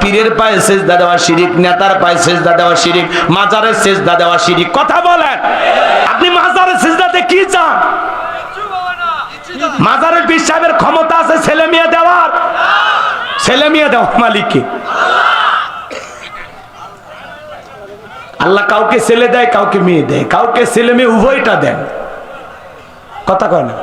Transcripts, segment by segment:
পীরের পায়ে সেজদা দেওয়া শিরিক, নেতার পায়ে সেজদা দেওয়া শিরিক, মাজারের সেজদা দেওয়া শিরিক। কথা বলেন। আপনি মাজারের সেজদাতে কি চান? মাজারের পীর সাহেবের ক্ষমতা আছে ছেলে মেয়ে দেওয়ার। ছেলে মেয়ে দেওয়া মালিককে। আল্লাহ কাউকে ছেলে দেয়, কাউকে মেয়ে দেয়। কাউকে ছেলে মেয়ে উভয়টা দেন। কথা কয় না?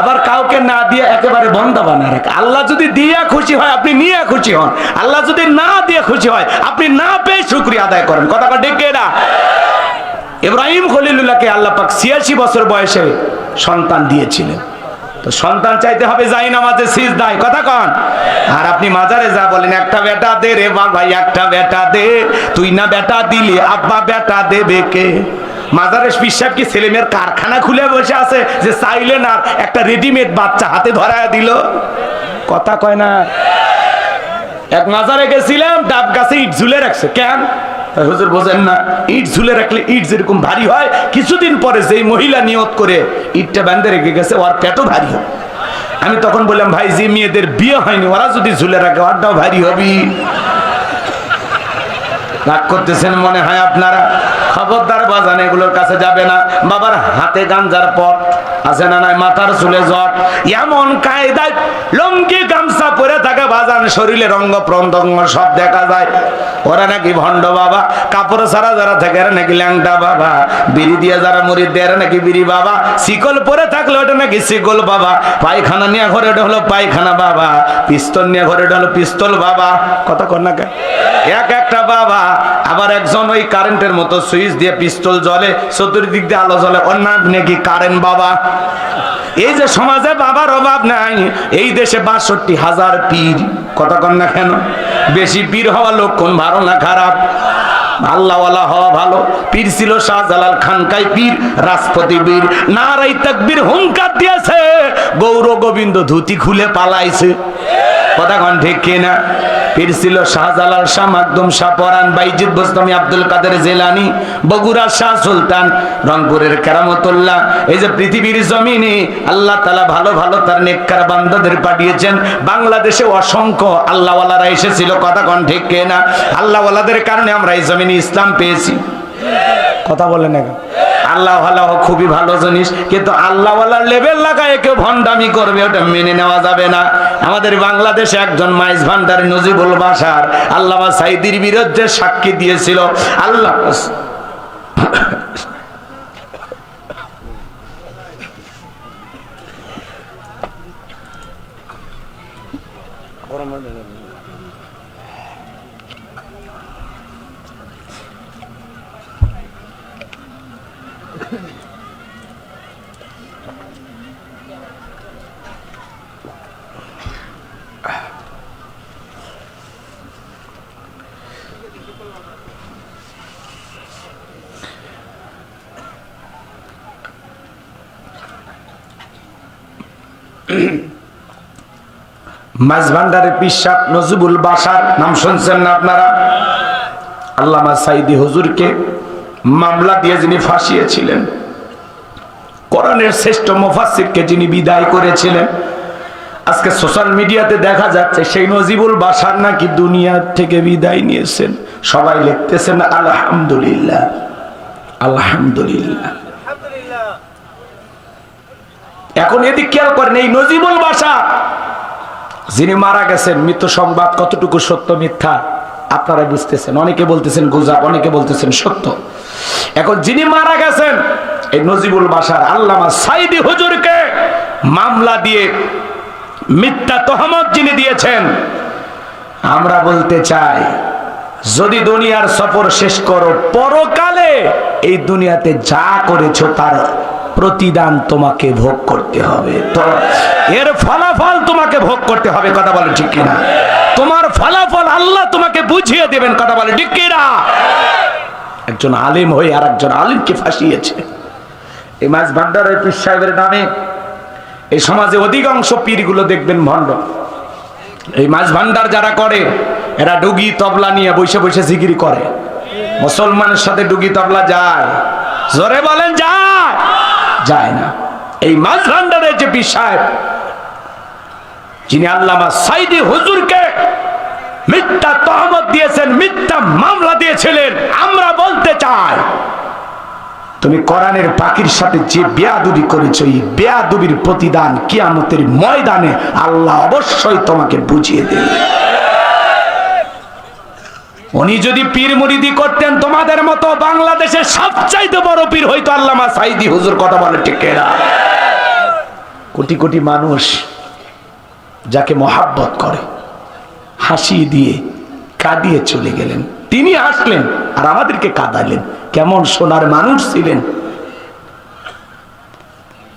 আবার কাউকে না দিয়ে একেবারে বন্ধ বানা রাখে। আল্লাহ যদি দিয়া খুশি হয়, আপনি নিয়ে খুশি হন। আল্লাহ যদি না দিয়ে খুশি হয়, আপনি না পেয়ে শুক্রিয়া আদায় করেন। কথা ডেকে না ইব্রাহিম খলিলুল্লাহকে আল্লাহ পাক ছিয়াশি বছর বয়সে সন্তান দিয়েছিলেন। তো সন্তান চাইতে হবে যাই নামাজে সিজ দায় কথা কন। আর আপনি মাজারে যা বলেন, একটা বেটা দে রে বাবা, একটা বেটা দে। তুই না বেটা দিলি, আব্বা বেটা দেবে কে? মাজারে পিসাব কি ছেলে মেয়ের কারখানা খুলে বসে আছে? যে চাইলেন আর একটা রেডিমেড বাচ্চা হাতে ধরায় দিল। কথা কয় না। এক মাজারে গেছিলাম, ডাব গাছে ইট ঝুলে রাখছে। কেন? হুজুর, বোঝেন না। ইট ঝুলে রাখলে ইট যেরকম ভারী হয়, কিছুদিন পরে যেই মহিলা নিয়ত করে ইটটা বান্ধে রেখে গেছে, ওর পেটও ভারী হয়। আমি তখন বললাম ভাই যে মেয়েদের বিয়ে হয়নি, ওরা যদি ঝুলে রাখে, ওরটাও ভারী হবি রাগ করতেছেন মনে হয় আপনারা? খবরদার বাজান এগুলোর কাছে যাবে না। বাবার হাতে গাঞ্জার পট আছে না নাই? মাথার চুলে জট। এমন কায়দায় লঙ্গি, গামছা পরে থাকে বাজান, শরীরে রঙ্গ প্রন্তঙ্গ সব দেখা যায়। ওরা নাকি ভণ্ড বাবা, কাপড় ছাড়া যারা থাকে এরা নাকি ল্যাংটা বাবা। বিড়ি দিয়ে যারা মুড়ি দেয় এরা নাকি বিড়ি বাবা। শিকল পরে থাকলে ওটা নাকি শিকল বাবা। পায়খানা নিয়ে ঘরে ওটা হলো পায়খানা বাবা। পিস্তল নিয়ে ঘরে ওটা হলো পিস্তল বাবা। কথা কর না? এক একটা বাবা আবার একজন ওই কারেন্টের মতো সুইচ দিয়ে পিস্তল জ্বলে, চতুর্দিক দিয়ে আলো জ্বলে অন্য নাকি কারেন্ট বাবা? এই যে সমাজে বাবার অভাব নাই। এই দেশে বাষট্টি হাজার পীর। কথা কন না কেন? বেশি পীর হওয়া লক্ষণ ভালো না খারাপ? আল্লাহওয়ালা হওয়া ভালো। পীর ছিল শাহজালাল খানকাই পীর, রাজপতি বীর। নারাই তাকবীর হুঙ্কার দিয়েছে। গৌর গোবিন্দ ধুতি খুলে পালাইছে। কথা ঠিক কিনা? পীর ছিল শাহজালাল শাহ, মাকদুম শাহ পরান বাইজিদ বোস্তামি, আব্দুল কাদের জেলানি, বগুড়া শাহ সুলতান, রংপুরের কেরামতুল্লাহ। এই যে পৃথিবীর জমিনে আল্লাহ তালা ভালো ভালো তার নেককার বান্দাদের পাঠিয়েছেন। বাংলাদেশে অসংখ্য আল্লাহওয়ালারা এসেছিল কথা ঠিক কিনা? আল্লাহওয়ালাদের কারণে আমরা এই জমিনে ইসলাম পেয়েছি। কথা বলেন এখন আল্লাহ আল্লাহ খুবই ভালো জিনিস। কিন্তু আল্লাহওয়ালার লেভেল লাগায় কেউ ভণ্ডামি করবে, ওটা মেনে নেওয়া যাবে না। আমাদের বাংলাদেশে একজন মাইজ ভান্ডারি নজিবুল বাসার আল্লাহ সাইদির বিরুদ্ধে সাক্ষী দিয়েছিল। আল্লাহ মাছ ভান্ডারের পিসাব নজিবুল বাসার নাম শুনছেন না আপনারা? আল্লামা সাইদি হুজুরকে মামলা দিয়ে যিনি ফাঁসিয়েছিলেন, কোরআনের শ্রেষ্ঠ মুফাসসিরকে যিনি বিদায় করেছিলেন, আজকে সোশ্যাল মিডিয়াতে দেখা যাচ্ছে সেই নজিবুল বাসার নাকি দুনিয়া থেকে বিদায় নিয়েছেন। সবাই লিখতেছেন, আলহামদুলিল্লাহ আলহামদুলিল্লাহ। এখন এদিক খেয়াল করেন, এই নজিবুল বাসা যিনি মারা গেছেন মৃত্যু সংবাদ কতটুকু সত্য মিথ্যা আপনারা বুঝতেছেন। অনেকে বলতেছেন গুজব, অনেকে বলতেছেন সত্য। এখন যিনি মারা গেছেন, এই নজিবুল বাসার আল্লামা সাইদি হুজুরকে মামলা দিয়ে মিথ্যা তহমত যিনি দিয়েছেন, আমরা বলতে চাই, যদি দুনিয়ার সফর শেষ করো, পরকালে এই দুনিয়াতে যা করেছ তার প্রতিদান তোমাকে ভোগ করতে হবে। তো এর ফলাফল তোমাকে ভোগ করতে হবে, কথা বলে ঠিক কিনা? তোমার ফলাফল আল্লাহ তোমাকে বুঝিয়ে দেবেন, কথা বলে ঠিক কিনা? একজন আলিম হয়ে আর একজন আলিমকে ফাঁসিয়েছে। এই মাছ ভান্ডারের পীর সাহেবের নামে এই সমাজে অধিকাংশ পীরগুলো দেখবেন ভণ্ড। এই মাছ ভান্ডার যারা করে, এরা ডুগি তবলা নিয়ে বসে বসে জিগিরি করে। মুসলমানের সাথে ডুগি তবলা যায়। জোরে বলেন, যায়। যায় না। এই মাছ ভান্ডারের যে পীর সাহেব, যিনি আল্লামা সাইদি হুজুরকে মিথ্যা তহমত দিয়েছেন, মিথ্যা মামলা দিয়েছিলেন। আমরা বলতে চাই, তুমি কোরআনের পাখির সাথে যে বেয়াদুবি করেছ, এই বেয়াদুবির প্রতিদান কিয়ামতের ময়দানে আল্লাহ অবশ্যই তোমাকে বুঝিয়ে দেবে। উনি যদি পীর মুরিদি করতেন, তোমাদের মতো বাংলাদেশের সবচাইতে বড় পীর হইতো আল্লামা সাইদি। হুজুর কথা বলে ঠিক কোটি কোটি মানুষ যাকে মহাব্বত করে। হাসি দিয়ে কাঁদিয়ে চলে গেলেন। তিনি হাসলেন আর আমাদেরকে কাঁদালেন। কেমন সোনার মানুষ ছিলেন।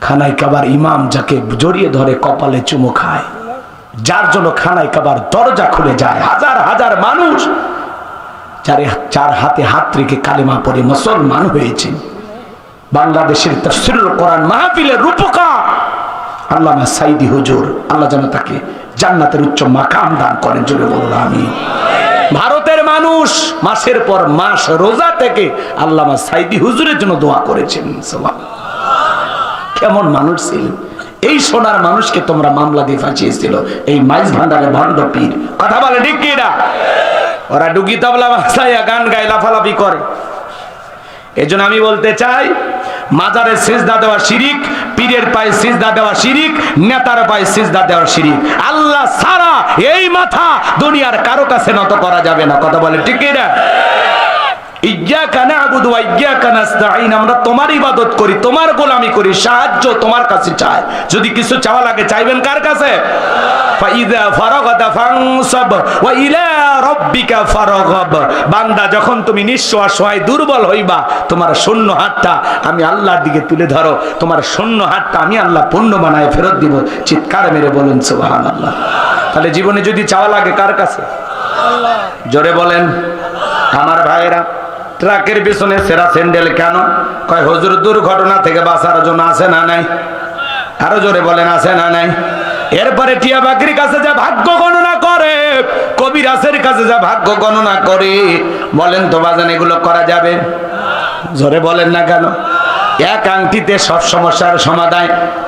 খানাই কাবার ইমাম যাকে জড়িয়ে ধরে কপালে চুমো খায়, যার জন্য খানায় কাবার দরজা খুলে যায়। হাজার হাজার মানুষ যারে চার হাতে হাত রেখে কালেমা পরে মুসলমান হয়েছে। বাংলাদেশের তফসিরুল কোরআন মাহফিলের রূপকার আল্লামা সাইদি হুজুর, আল্লাহ যেন তাকে জান্নাতের উচ্চ মাকাম দান করেন, জোরে বলুন আমি ভারতের মানুষ মাসের পর মাস রোজা থেকে আল্লামা সাইদি হুজুরের জন্য দোয়া করেছেন কেমন মানুষ ছিলেন এই সোনার মানুষকে তোমরা মামলা দিয়ে ফাঁসিয়েছিল। এই মাইজ ভান্ডারের ভণ্ড পীর। কথা বলে ঠিক কি না? ওরা ডুগি তবলা ভাষাইয়া গান গায়, লাফালাফি করে। এজন্য আমি বলতে চাই মাজারে সিজদা দেওয়া শিরিক, পীরের পায়ে সিজদা দেওয়া শিরিক, নেতার পায়ে সিজদা দেওয়া শিরিক। আল্লাহ সারা এই মাথা দুনিয়ার কারও কাছে নত করা যাবে না। কথা বলে ঠিক না আমরা করি, তোমার করি, সাহায্য তোমার কাছে চাই। যদি কিছু লাগে, চাইবেন কার কাছে? বান্দা, যখন তুমি নিঃস্ব অসহায় দুর্বল হইবা, তোমার শূন্য হাতটা আমি আল্লাহর দিকে তুলে ধরো, তোমার শূন্য হাতটা আমি আল্লাহ পূর্ণ বানায় ফেরত দিব। চিৎকার মেরে বলুন, সুবহানাল্লাহ। তাহলে জীবনে যদি চাওয়া লাগে, কার কাছে? জোরে বলেন, আমার ভাইয়েরা। ট্রাকের পিছনে সেরা স্যান্ডেল কেন? কয়, হুজুর, দুর্ঘটনা থেকে বাঁচার জন্য আছে না নাই? আরও জোরে বলেন, আছে না নাই? এরপরে টিয়া বাকরির কাছে যা ভাগ্য গণনা করে কবিরাসের কাছে যা ভাগ্য গণনা করে, বলেন তো বাজান, এগুলো করা যাবে? জোরে বলেন না কেন? এক আংটিতে সব সমস্যার সমাধান।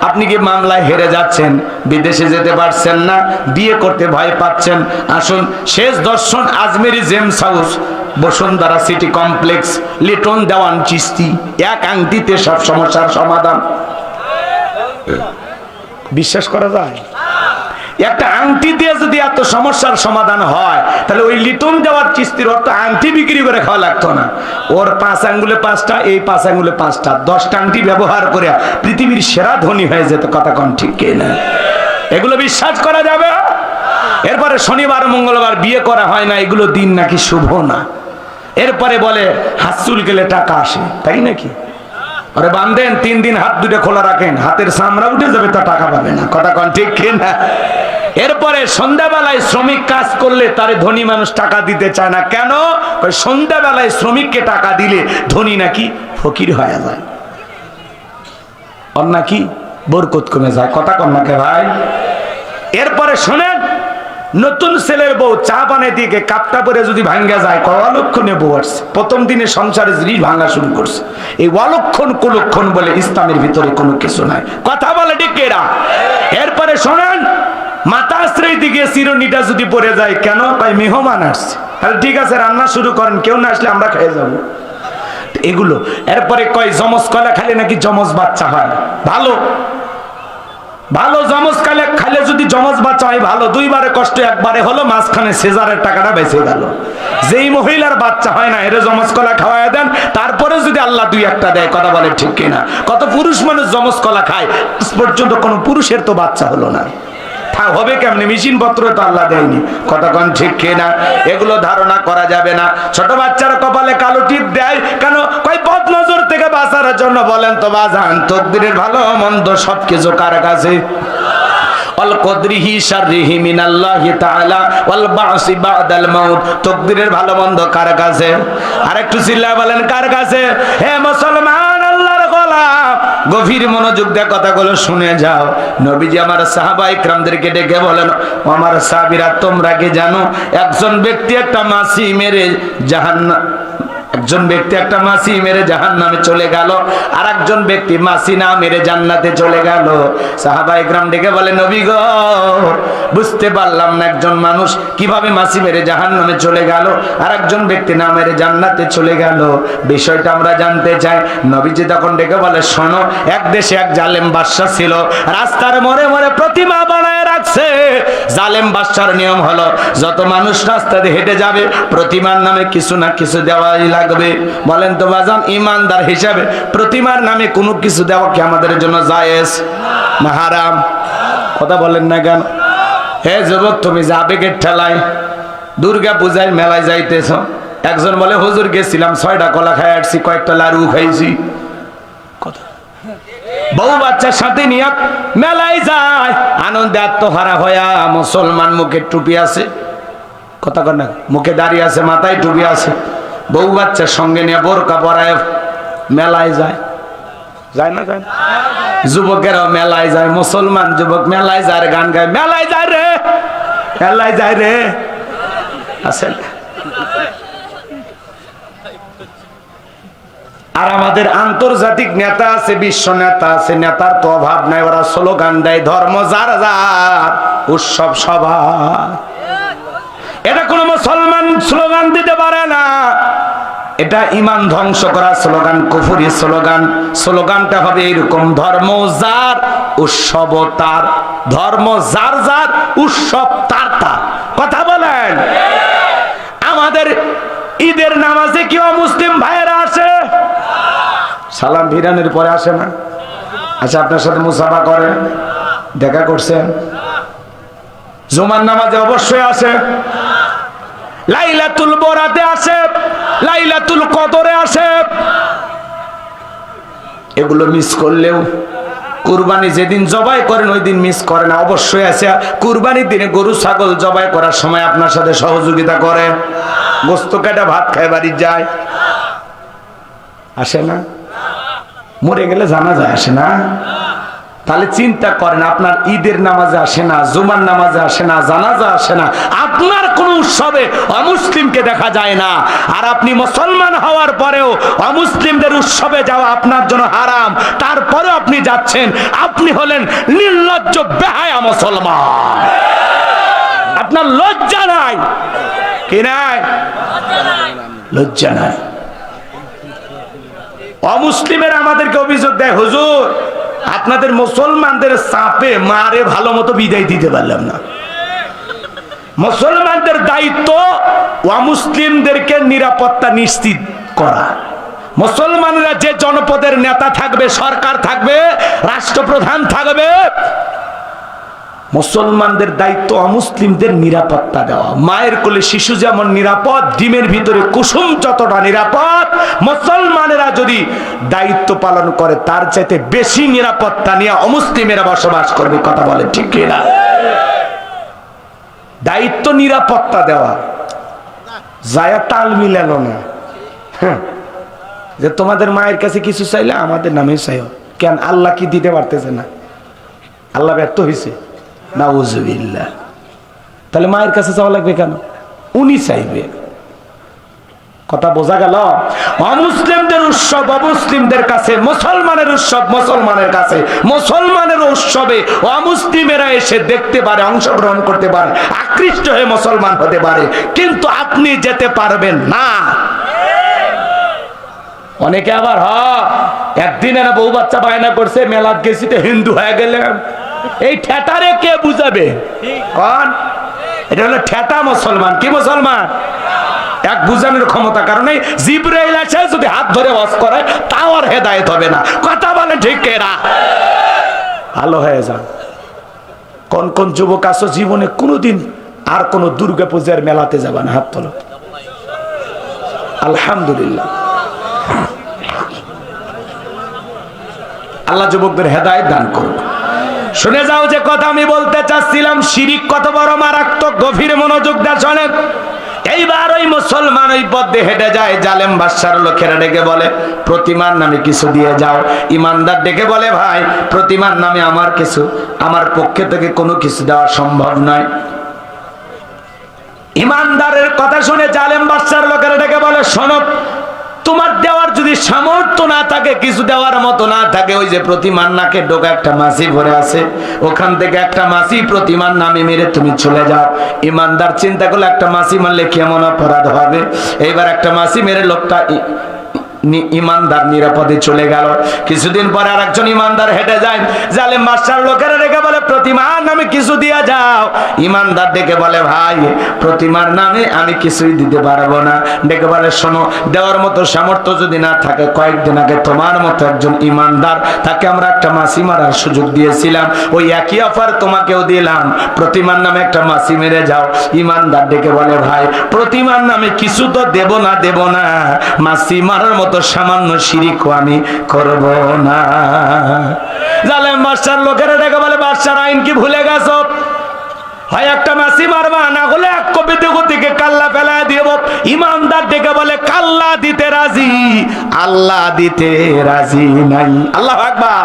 আপনি কি মামলায় হেরে যাচ্ছেন? বিদেশে যেতে পারছেন না, বিয়ে করতে ভয় পাচ্ছেন। আসুন, শেষ দর্শন Ajmeri gems house. Bashundhara city complex, Liton Dewan Chisti, এক আংটিতে সব সমস্যার সমাধান। বিশ্বাস করা যায়? একটা আংটি দিয়ে যদি এত সমস্যার সমাধান হয়, তাহলে ওই লিটন দেওয়ার চিস্তির অর্থ আংটি বিক্রি করে খাওয়া লাগতো না। ওর পাঁচ আঙ্গুলে পাঁচটা, এই পাঁচ আঙ্গুলে পাঁচটা, দশটা আংটি ব্যবহার করে পৃথিবীর সেরা ধনী হয়ে যেত, কথা কন ঠিক না? এগুলো বিশ্বাস করা যাবে? এরপরে শনিবার, মঙ্গলবার বিয়ে করা হয় না, এগুলো দিন নাকি শুভ না। এরপরে বলে হাসুল গেলে টাকা আসে। তাই নাকি? আরে বান্ধেন তিন দিন হাত দুটো খোলা রাখেন, হাতের সামরা উঠে যাবে, তা টাকা পাবে না। কথা কন ঠিক না? এরপরে সন্ধ্যাবেলায় শ্রমিক কাজ করলে তারে ধনী মানুষ টাকা দিতে চায় না। কেন? সন্ধ্যাবেলায় শ্রমিককে টাকা দিলে ধনী নাকি ফকির হয়ে যায়। ওর নাকি বরকত কমে যায়। কথা কন নাকি ভাই? এরপরে শোনেন নতুন ছেলের বউ চা বানিয়ে দিয়ে কাপটা পরে যদি ভাঙ্গা যায় অলক্ষণে বউ আসছে। প্রথম দিনে সংসারে জিনিস ভাঙা শুরু করছে। এই অলক্ষণ কুলক্ষণ বলে ইসলামের ভিতরে কোনো কিছু নাই। কথা বলে ডিকেরা এরপরে শোনেন মাতা আশ্রয় দিকে চিরনিটা যদি পড়ে যায়, কেন? কয়, মেহমান আসছে। তাহলে ঠিক আছে, রান্না শুরু করেন, কেউ না আসলে আমরা খেয়ে যাব। এগুলো। এরপরে কয়, জমজ কলা খালে নাকি জমজ বাচ্চা হয়? ভালো। ভালো জমজ কালে খালে যদি জমজ বাচ্চা হয় ভালো। দুইবারে কষ্ট, একবারে হলো মাঝখানে সেজারের টাকাটা বেঁচে গেল। যেই মহিলার বাচ্চা হয় না, এর জমজ কলা খাওয়াই দেন, তারপরে যদি আল্লাহ দুই একটা দেয়, কথা বলে ঠিক কিনা? কত পুরুষ মানুষ জমজ কলা খায় পর্যন্ত কোনো পুরুষের তো বাচ্চা হলো না। হবে কেমনি? মেশিন পত্র তো আল্লাহ দেয়নি। কতক্ষণ ঠিক কিনা? এগুলো ধারণা করা যাবে না। ছোট বাচ্চার কপালে কালো টিপ দেয়, কেন কই পথ নজর থেকে বাঁচার জন্য বলেন তো বাজান, তকদিরের ভালো মন্দ সব কিছু? কার কাছে? গভীর মনোযোগ দিয়ে কথাগুলো শুনে যাও। নবীজি আমার সাহাবা ইকরামদেরকে ডেকে বলেন, আমার সাহাবীরা তোমরা কি জানো, একজন ব্যক্তি একটা মাসি মেরে জাহান্নাম একজন ব্যক্তি একটা মাসি মেরে জাহান নামে চলে গেল আর একজন ব্যক্তি মাসি না মেরে জান্নাতে চলে গেল। সাহাবা ইকরাম ডেকে বলে, নবী বুঝতে পারলাম না একজন মানুষ কীভাবে মাসি মেরে জাহান নামে চলে গেল আর একজন ব্যক্তি না মেরে জান্নাতে চলে গেল। বিষয়টা আমরা জানতে চাই। নবীজি তখন ডেকে বলে, শোনো, এক দেশে এক জালেম বাদশা ছিল, রাস্তার মোড়ে মোড়ে প্রতিমা বানায় রাখছে। জালেম বাদশার নিয়ম হলো, যত মানুষ রাস্তা দিয়ে হেঁটে যাবে, প্রতিমার নামে কিছু না কিছু দেওয়াই লাগবে বলেন তো বাজান ইমানদার হিসাবে প্রতিমার নামে কোনো কিছু দেওয়া কি আমাদের জন্য জায়েজ? না হারাম কথা বলেন না কেন? হে যুবক, তুমি যে আবেগের ঠেলায় দুর্গা পূজায় মেলায় যাইতেছ। একজন বলে, হুজুর, গেছিলাম, ছয়টা কলা খাই আসছি, কয়েকটা লাড়ু খাইছি। বউ বাচ্চার সাথে নিয়ে মেলায় যায়, আনন্দে আত্মহারা হয়া মুসলমান মুখে টুপি আছে। কথা কর না, মুখে দাঁড়িয়ে আছে, মাথায় টুপি আছে। বউ বাচ্চার সঙ্গে নিয়ে বোরকা পরায় মেলায় যায়। যায় না যায়? যুবকেরাও মেলায় যায় মুসলমান যুবক মেলায় যায় গান গায় মেলায় যায় রে মেলায় যায় রে। আছে আর আমাদের আন্তর্জাতিক নেতা আছে বিশ্ব নেতা আছে নেতার তো অভাব নাই ওরা স্লোগান দেয় ধর্ম যার যার উৎসব সবার। এটা কোনো মুসলমান স্লোগান দিতে পারে না। এটা ইমান ধ্বংস করা স্লোগান, কুফুরি স্লোগান। স্লোগানটা হবে এরকম, ধর্ম যার, উৎসব তার। ধর্ম যার যার, উৎসব তার তার। কথা বলেন। আমাদের ঈদের নামাজে কি মুসলিম ভাইয়েরা আসে? সালাম ভিরানের পরে আসে না? আচ্ছা আপনার সাথে মুসাফা করে, দেখা করছেন জুমার নামাজে অবশ্যই আসে। লাইলাতুল বরাতে আসে, লাইলাতুল কদরে আসে। এগুলো মিস করলেও কুরবানি যেদিন জবাই করেন, ওই দিন মিস করে না। অবশ্যই আছে। কুরবানির দিনে গরু, ছাগল জবাই করার সময় আপনার সাথে সহযোগিতা করে। গোস্ত কেটে ভাত খায় বাড়ি যায়। আসে না? মরে গেলে জানা যায় আসে না? তাহলে চিন্তা করেন, আপনার ঈদের নামাজে আসে না, জুমার নামাজে আসে না, জানাজা আসে না, আপনার কোন উৎসবে অমুসলিমকে দেখা যায় না। আর আপনি মুসলমান হওয়ার পরেও অমুসলিমদের উৎসবে যাওয়া আপনার জন্য হারাম। তারপরে আপনি যাচ্ছেন, আপনি হলেন নির্লজ্জ বেহায়া মুসলমান। আপনার লজ্জা নাই? কি নাই? লজ্জা নাই। অমুসলিমের আমাদেরকে অভিযোগ দেয়, হুজুর আপনাদের মুসলমানদের সাপে মারে ভালো মতো বিদায় দিতে পারলাম না। মুসলমানদের দায়িত্ব মুসলিমদেরকে নিরাপত্তা নিশ্চিত করা। মুসলমানরা যে জনপদের নেতা থাকবে, সরকার থাকবে, রাষ্ট্রপ্রধান থাকবে মুসলমানদের দায়িত্ব অমুসলিমদের নিরাপত্তা দেওয়া। মায়ের কোলে শিশু যেমন নিরাপদ, ডিমের ভিতরে কুসুম যতটা নিরাপদ, মুসলমানেরা যদি দায়িত্ব পালন করে, তার চাইতে বেশি নিরাপত্তা নিয়ে অমুসলিমেরা বসবাস করবে। কথা বলে ঠিক কিনা? দায়িত্ব নিরাপত্তা দেওয়া। যায়া তাল মিলালো না। হ্যাঁ। যে তোমাদের মায়ের কাছে কিছু চাইলে আমাদের নামে চাইও। কেন আল্লাহ কি দিতে পারতেছে না? আল্লাহ ব্যর্থ হয়েছে তাহলে মায়ের কাছে যাওয়া লাগবে কেন? উনি চাইবে। কথা বোঝা গেল? অমুসলিমদের উৎসব অমুসলিমদের কাছে, মুসলমানের উৎসব মুসলমানের কাছে। মুসলমানের উৎসবে অমুসলিমেরা এসে দেখতে পারে, অংশগ্রহণ করতে পারে, আকৃষ্ট হয়ে মুসলমান হতে পারে। কিন্তু আপনি যেতে পারবেন না। অনেকে আবার হ একদিন এরা বউ বাচ্চা বায়না করছে, মেলাত গেছি তো হিন্দু হয়ে গেলাম। এই ঠেটারে কে বুঝাবে? কন? এটা হলো ঠেটা মুসলমান। কি মুসলমান? এক বুঝানোর ক্ষমতা কারণে জিব্রাইল আছে যদি হাত ধরে ওয়াজ করে, তাও আর হেদায়েত হবে না। কথা বলে ঠিক এরা ভালো হয়ে যান। কোন কোন যুবক আছো জীবনে কোনোদিন আর কোন দুর্গা পূজার মেলাতে যাবা না, হাত তোলো। আলহামদুলিল্লাহ। আল্লাহ যুবকদের হেদায়েত দান করুন। শুনে যাও যে কথা আমি বলতে চাচ্ছিলাম। শিরিক কত বড় মারাত্মক গভীর মনোযোগ দেয় শোনেন। এইবার ওই মুসলমান ওই পথে হেঁটে যায়, জালেম বাদশার লোকেরা ডেকে বলে, প্রতিমার নামে কিছু দিয়ে যাও। ইমানদার ডেকে বলে, ভাই, প্রতিমার নামে আমার কিছু, আমার পক্ষে থেকে কোনো কিছু দেওয়া সম্ভব নয়। ইমানদারের কথা শুনে জালেম বাদশার লোকেরা ডেকে বলে, শোনো তোমার দেওয়ার যদি সামর্থ্য না থাকে, কিছু দেওয়ার মতো না থাকে, ওই যে প্রতিমার নাকে ডোকা একটা মাসি ভরে আছে, ওখান থেকে একটা মাসি প্রতিমার নামে মেরে তুমি চলে যাও। ইমানদার চিন্তা করলে, একটা মাসি মারলে কেমন অপরাধ হবে? এইবার একটা মাসি মেরে লোকটা ইমানদার নিরাপদে চলে গেল। কিছুদিন পরে আর একজন ইমানদার হেঁটে যায়। জালে মাস্টার লোকেরা রেখে বলে, প্রতিমার নামে কিছু দিয়া যাও। ইমানদার ডেকে বলে, ভাই, প্রতিমার নামে আমি কিছুই দিতে পারব না। ডেকে বলে, শোনো, দেওয়ার মতো সামর্থ্য যদি না থাকে, কয়েকদিন আগে তোমার মতো একজন ইমানদার, তাকে আমরা একটা মাসি মারার সুযোগ দিয়েছিলাম। ওই একই অফার তোমাকেও দিলাম। প্রতিমার নামে একটা মাসি মেরে যাও। ইমানদার ডেকে বলে, ভাই, প্রতিমার নামে কিছু তো দেব না দেব না। মাসি মারার মতো সামান্য শিরিকও আমি করব না। জালেম মাস্টার লোকেরা ডেকে বলে, বাদশার আইন কি ভুলে গেছ? হয় একটা মারবা, না হলে এক কাল্লা ইমানদার বলে, কাল্লা দিতে রাজি, আল্লাহ দিতে রাজি নাই। আল্লাহ আকবার।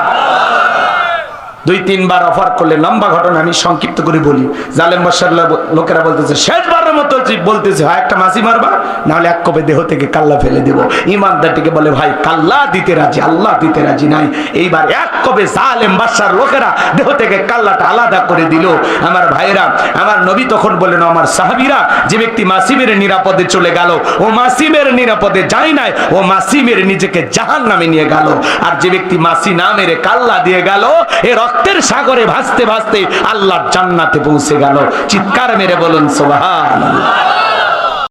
দুই, তিনবার অফার করলে লম্বা ঘটনা আমি সংক্ষিপ্ত করে বলি। জালেম বাসার লোকেরা বলতেছে, শেষবারের মতো বলতেছে, হয় একটা মাসি মারবা, নাহলে এক কপে দেহ থেকে কাল্লা ফেলে দেব। ইমানদারটিকে বলে, ভাই, কাল্লা দিতে রাজি, আল্লাহ দিতে রাজি নাই। এইবার এক কপে জালেম বাসার লোকেরা দেহ থেকে কাল্লাটা আলাদা করে দিল। আমার ভাইরা আমার নবী তখন বললেন, আমার সাহাবিরা, যে ব্যক্তি মাসিমের নিরাপদে চলে গেল, ও মাসিমের নিরাপদে যায় নাই, ও মাসিমের নিজেকে জাহান নামে নিয়ে গেল। আর যে ব্যক্তি মাসি না মেরে কাল্লা দিয়ে গেল, এ রক্তের সাগরে ভাসতে ভাসতে আল্লাহর জান্নাতে পৌঁছে গেল। চিৎকার মেরে বলুন সোবাহান।